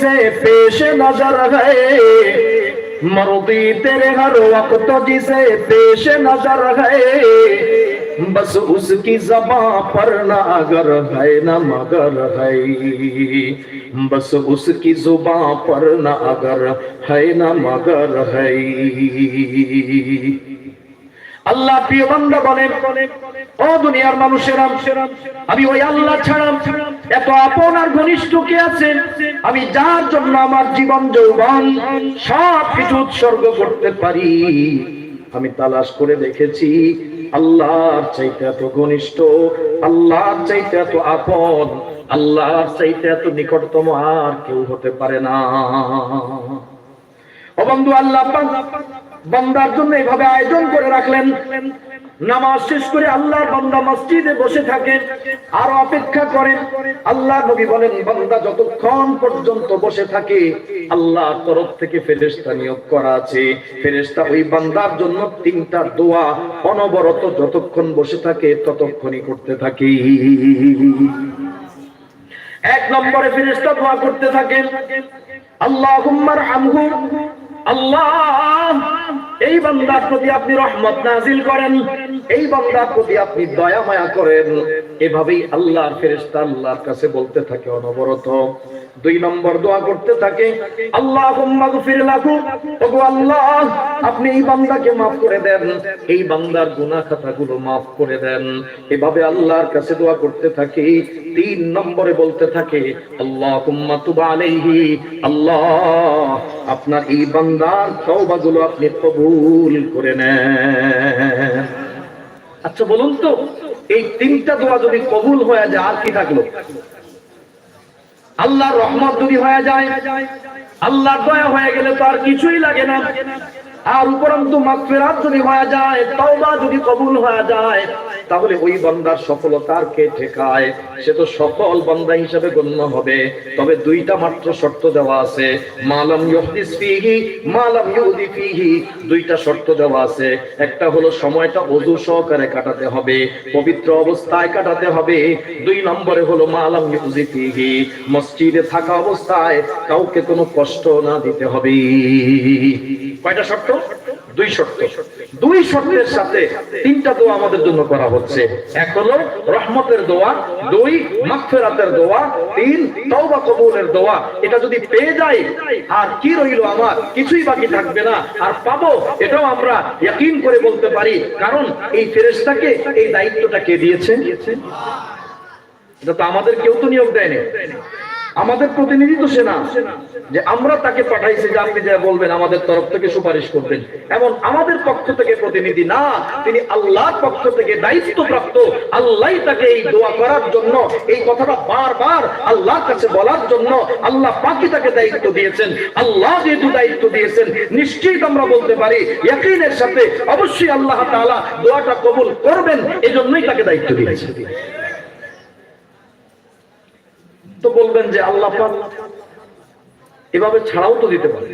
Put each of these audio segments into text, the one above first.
से पेश नज़र है मर्दी तेरे हर वक्त जिसे पेश नज़र है बस उसकी जबां पर न अगर है, न मगर है। बस उसकी जुबां पर न अगर है, न मगर है। আল্লাহ প্রিয় বান্দা বলেন, ও দুনিয়ার মানুষেরা, আমি ওই আল্লাহ ছাড়া এত আপন আর ঘনিষ্ঠ কে আছেন? আমি যার জন্য আমার জীবন, যৌবন সব কিছু উৎসর্গ করতে পারি। আমি তালাশ করে দেখেছি, আল্লাহর চাইতে এত ঘনিষ্ঠ, আল্লাহর চাইতে এত আপন, আল্লাহর চাইতে এত নিকটতম আর কেউ হতে পারে না। বন্ধু আল্লাহ বান্দার জন্য এইভাবে আয়োজন করে রাখলেন। নামাজ শেষ করে আল্লাহ বান্দা মসজিদে বসে থাকেন, আর অপেক্ষা করেন। আল্লাহ নবী বলেন, বান্দা যতক্ষণ পর্যন্ত বসে থাকে আল্লাহ তরফ থেকে ফেরেশতা নিয়োগ করা আছে। ফেরেশতা ওই বান্দার জন্য তিনটা দোয়া অনবরত যতক্ষণ বসে থাকে, ততক্ষণই করতে থাকে। এক নম্বরে ফেরেশতা দোয়া করতে থাকেন, আল্লাহুম্মার হামহু আল্লাহ এই বান্দার প্রতি আপনি রহমত নাজিল করেন। এই বান্দার প্রতি আপনি দয়া মায়া করেন। এভাবেই আল্লাহর ফেরেশতা আল্লাহর কাছে বলতে থাকে অনবরত। দুই নম্বর দোয়া করতে থাকে, আল্লাহুম্মা গফির লাহু। ওগো আল্লাহ, আপনি এই বান্দাকে maaf করে দেন। এই বান্দার গুনাহ খাতাগুলো maaf করে দেন। এভাবে আল্লাহর কাছে দোয়া করতে থাকে। তিন নম্বরে বলতে থাকে, আল্লাহুম্মা তুব আলাইহি। আল্লাহ, আপনার এই বান্দার তওবাগুলো আপনি কবুল করে নেন। আচ্ছা বলুন তো, এই তিনটা দোয়া যদি কবুল হয়ে যায়, আর কি থাকল? আল্লাহর রহমত যদি হয়ে যায়, আল্লাহর দয়া হয়ে গেলে তো আর কিছুই লাগে না। আর উপরন্তু মাগফিরাত যদি হয়ে যায়, তওবা যদি কবুল হয়ে যায় তাহলে ওই বান্দার সফলতার কে ঠেকায়? সে তো সফল বান্দা হিসেবে গণ্য হবে। তবে দুইটা মাত্র শর্ত দেওয়া আছে। মালাম ইউহদিস ফিহি, মালাম ইউদি ফিহি, দুইটা শর্ত দেওয়া আছে। একটা হলো সময়টা ওযু সহকারে কাটাতে হবে, পবিত্র অবস্থায় কাটাতে হবে। দুই নম্বরে হলো মালাম ইউজি ফিহি, মসজিদে থাকা অবস্থায় কাউকে কোনো কষ্ট না দিতে হবে। কয়টা শর্ত? দুই শর্ত। দুই শর্তের সাথে তিনটা দোয়া আমাদের জন্য করা হচ্ছে। এক হলো রহমতের দোয়া, দুই মাগফিরাতের দোয়া, তিন তওবা কবুলের দোয়া। এটা যদি পেয়ে যাই, আর কি রইল আমার? কিছুই বাকি থাকবে না। আর পাবো, এটাও আমরা ইয়াকিন করে বলতে পারি। কারণ এই ফেরেশতাকে এই দায়িত্বটা কে দিয়েছে? এটা তো আমাদের কেউ তো নিয়োগ দেয়নি। আমাদের প্রতিনিধি তো সে না। যে আমরা তাকে পাঠাইছি যে আপনি যা বলবেন আমাদের তরফ থেকে সুপারিশ করবেন। এমন আমাদের পক্ষ থেকে প্রতিনিধি না, তিনি আল্লাহর পক্ষ থেকে দায়িত্ব প্রাপ্ত আল্লাহ তাকে এই দোয়া করার জন্য, এই কথাটা বারবার আল্লাহর কাছে বলার জন্য আল্লাহ পাকি তাকে দায়িত্ব দিয়েছেন। আল্লাহ যেহেতু দায়িত্ব দিয়েছেন নিশ্চিত আমরা বলতে পারি, ইয়াকিনের সাথে অবশ্যই আল্লাহ তাআলা দোয়াটা কবুল করবেন, এজন্যই তাকে দায়িত্ব দিয়েছেন। বলবেন যে আল্লাহ এভাবে ছাড়াও তো দিতে পারে।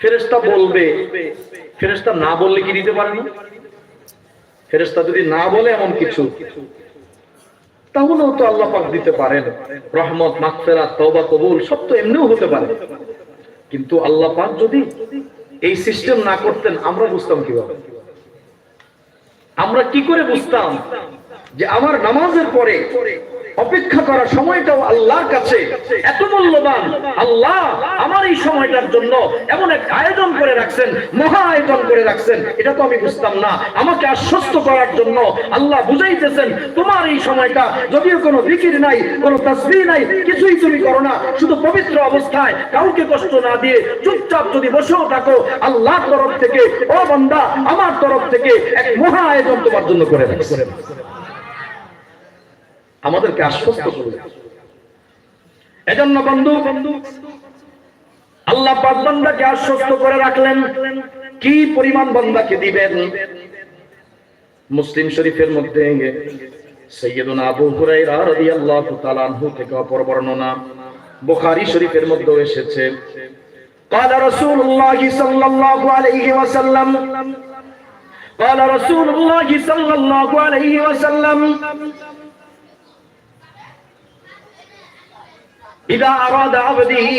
ফেরেস্তা বলবে ফেরেস্তা না বললে কি দিতে পারে ফেরেস্তা যদি না বলে এমন কিছু, তাহলেও তো আল্লাহ পাক দিতে পারেন। রহমত, মাগফিরাত, তওবা, কবুল, সব তো এমনিও হতে পারে। কিন্তু আল্লাহ পাক যদি এই সিস্টেম না করতেন, আমরা বুঝতাম কীভাবে? আমরা কি করে বুঝতাম যে আমার নামাজের পরে অপেক্ষা করার সময়টাও আল্লাহর কাছে এত মূল্যবান। আল্লাহ আমার এই সময়টার জন্য এমন এক আয়োজন করে রাখছেন, মহা আয়োজন করে রাখছেন, এটা তো আমি বুঝতাম না। আমাকে আশ্বস্ত করার জন্য আল্লাহ বুঝাইতেছেন, তোমার এই সময়টা যদিও কোনো বিকির নাই, কোনো তসবি নাই, কিছুই তুমি করো না। শুধু পবিত্র অবস্থায় কাউকে কষ্ট না দিয়ে চুপচাপ যদি বসেও থাকো আল্লাহ তরফ থেকে, ও বান্দা, আমার তরফ থেকে এক মহা আয়োজন তোমার জন্য করে রাখছে। আমাদেরকে আশ্বস্ত করবে এজন্য বন্ধু বন্ধু আল্লাহ পাক বান্দাকে আশ্বস্ত করে রাখলেন কি পরিমাণ বান্দাকে দিবেন মুসলিম শরীফের মধ্যে সৈয়দুনা আবু হুরাইরা রাদিয়াল্লাহু তাআলা আনহু থেকে অপর বর্ণনা বুখারী শরীফের মধ্যেও এসেছে قال رسول الله صلى الله عليه وسلم قال رسول الله صلى الله عليه وسلم إذا أراد عبده